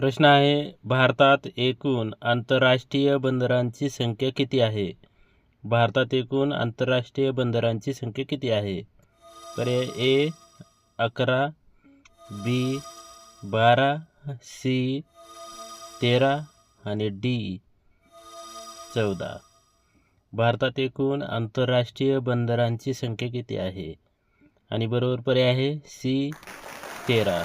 प्रश्न आहे भारतात एकूण आंतरराष्ट्रीय बंदरांची संख्या किती आहे? भारतात एकूण आंतरराष्ट्रीय बंदरांची संख्या किती आहे? पर्याय ए अकरा बी बारा सी तेरा आणि डी चौदा. भारतात एकूण आंतरराष्ट्रीय बंदरांची संख्या किती आहे? आणि बरोबर पर्याय आहे सी तेरा.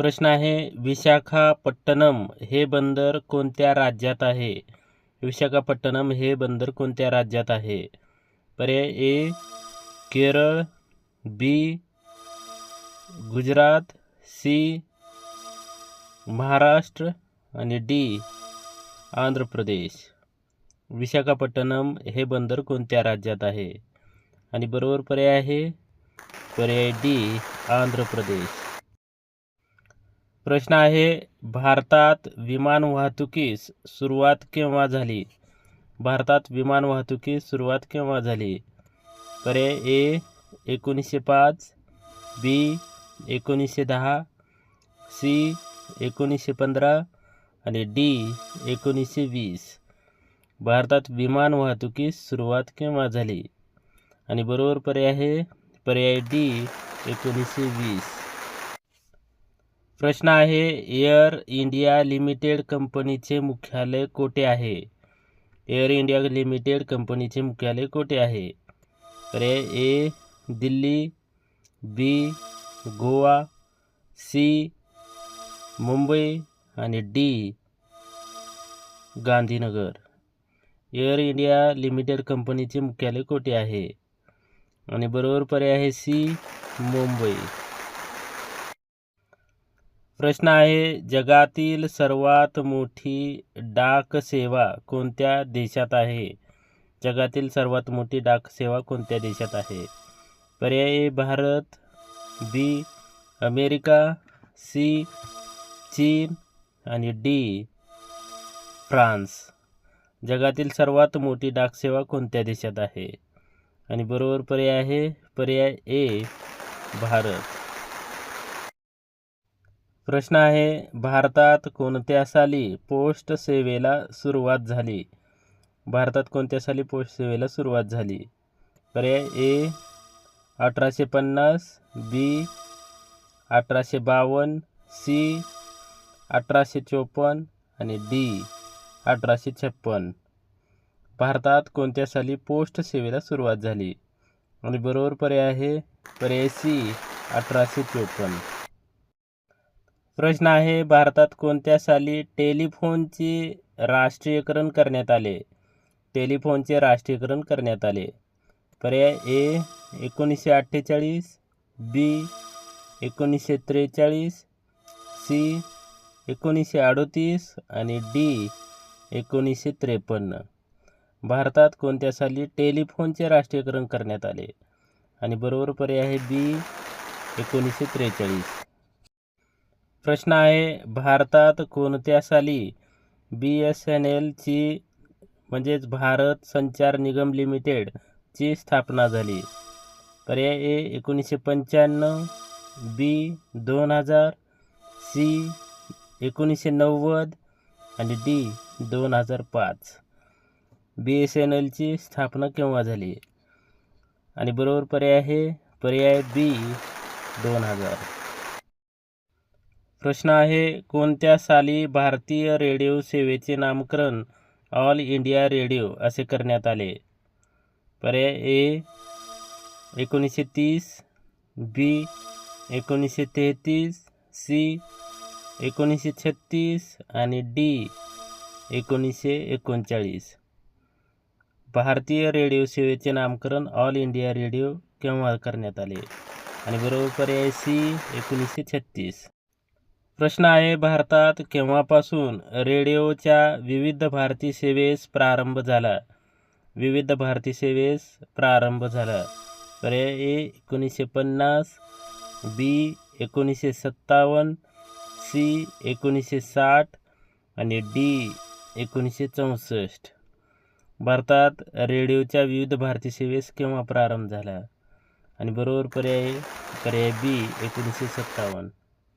प्रश्न आहे विशाखापट्टणम हे बंदर कोणत्या राज्यात आहे? विशाखापट्टणम हे बंदर कोणत्या राज्यात आहे? पर्याय A Kerala B Gujarat C Maharashtra आणि डी आंध्र प्रदेश. विशाखापट्टणम हे बंदर कोणत्या राज्यात आहे? आणि बरोबर पर्याय आहे पर्याय डी आंध्र प्रदेश. प्रश्न आहे भारतात विमान वाहतुकीस सुरुवात केव्हा झाली? भारतात विमान वाहतुकीस सुरुवात केव्हा झाली? पर्याय ए एकोणीसशे पाच बी एकोणीसशे दहा सी एकोणीसशे पंधरा आणि डी एकोणीसशे वीस. भारतात विमान वाहतुकीस सुरुवात केव्हा झाली? आणि बरोबर पर्याय आहे पर्याय डी एकोणीसशे वीस. प्रश्न आहे एअर इंडिया लिमिटेड कंपनीचे मुख्यालय कोठे आहे? एअर इंडिया लिमिटेड कंपनीचे मुख्यालय कोठे आहे? पर्याय A Delhi B Goa C Mumbai आणि D Gandhinagar. Air India limited कंपनीचे मुख्यालय कोठे आहे? आणि बरोबर पर्याय आहे सी मुंबई. प्रश्न आहे जगातील सर्वात मोठी डाक सेवा कोणत्या देशात आहे? जगातील सर्वात मोठी डाक सेवा कोणत्या देशात आहे? पर्याय A Bharat B America C चीन आणि डी फ्रान्स. जगातील सर्वात मोठी डाक सेवा कोणत्या देशात आहे? आणि बरोबर पर्याय आहे पर्याय ए भारत. प्रश्न आहे भारतात कोणत्या साली पोस्ट सेवेला सुरुवात झाली? भारतात कोणत्या साली पोस्ट सेवेला सुरुवात झाली? पर्याय ए अठराशे पन्नास बी अठराशे बावन्न सी अठराशे चोपन्न आणि डी अठराशे छप्पन. भारतात कोणत्या साली पोस्ट सेवेला सुरुवात झाली? आणि बरोबर पर्याय आहे पर्याय सी अठराशे चोपन्न. प्रश्न आहे भारतात कोणत्या साली टेलिफोनचे राष्ट्रीयकरण करण्यात आले? टेलिफोनचे राष्ट्रीयकरण करण्यात आले. पर्याय ए एकोणीसशे अठ्ठेचाळीस बी एकोणीसशे त्रेचाळीस सी एकोणीसशे अडोतीस आणि डी एकोणीसशे त्रेपन्न. भारतात कोणत्या साली टेलिफोनचे राष्ट्रीयकरण करण्यात आले? आणि बरोबर पर्याय आहे बी एकोणीसशे त्रेचाळीस. प्रश्न आहे भारतात कोणत्या साली बी एस एन एलची म्हणजेच भारत संचार निगम लिमिटेडची स्थापना झाली? पर्याय ए एकोणीसशे पंच्याण्णव बी दोन हजार सी एकोणीसशे नव्वद आणि डी दोन हजार पाच. बी एस एन एलची स्थापना केव्हा झाली? आणि बरोबर पर्याय आहे पर्याय बी दोन हजार. प्रश्न आहे कोणत्या साली भारतीय रेडिओ सेवेचे नामकरण ऑल इंडिया रेडिओ असे करण्यात आले? पर्याय ए एकोणीसशे तीस बी एकोणीसशे तेहतीस सी एकोणीसशे छत्तीस आणि डी एकोणीसशे एकोणचाळीस. भारतीय रेडिओ सेवेचे नामकरण ऑल इंडिया रेडिओ केव्हा करण्यात आले? आणि बरोबर पर्याय सी एकोणीसशे छत्तीस. प्रश्न आहे भारतात केव्हापासून रेडिओच्या विविध भारती सेवेस प्रारंभ झाला? विविध भारती सेवेस प्रारंभ झाला. पर्याय ए एकोणीसशे पन्नास बी एकोणीसशे सत्तावन्न सी एकोणीसशे साठ आणि डी एकोणीसशे चौसष्ट. भारतात रेडिओच्या विविध भारती सेवेस केव्हा प्रारंभ झाला? आणि बरोबर पर्याय पर्याय बी एकोणीसशे सत्तावन्न.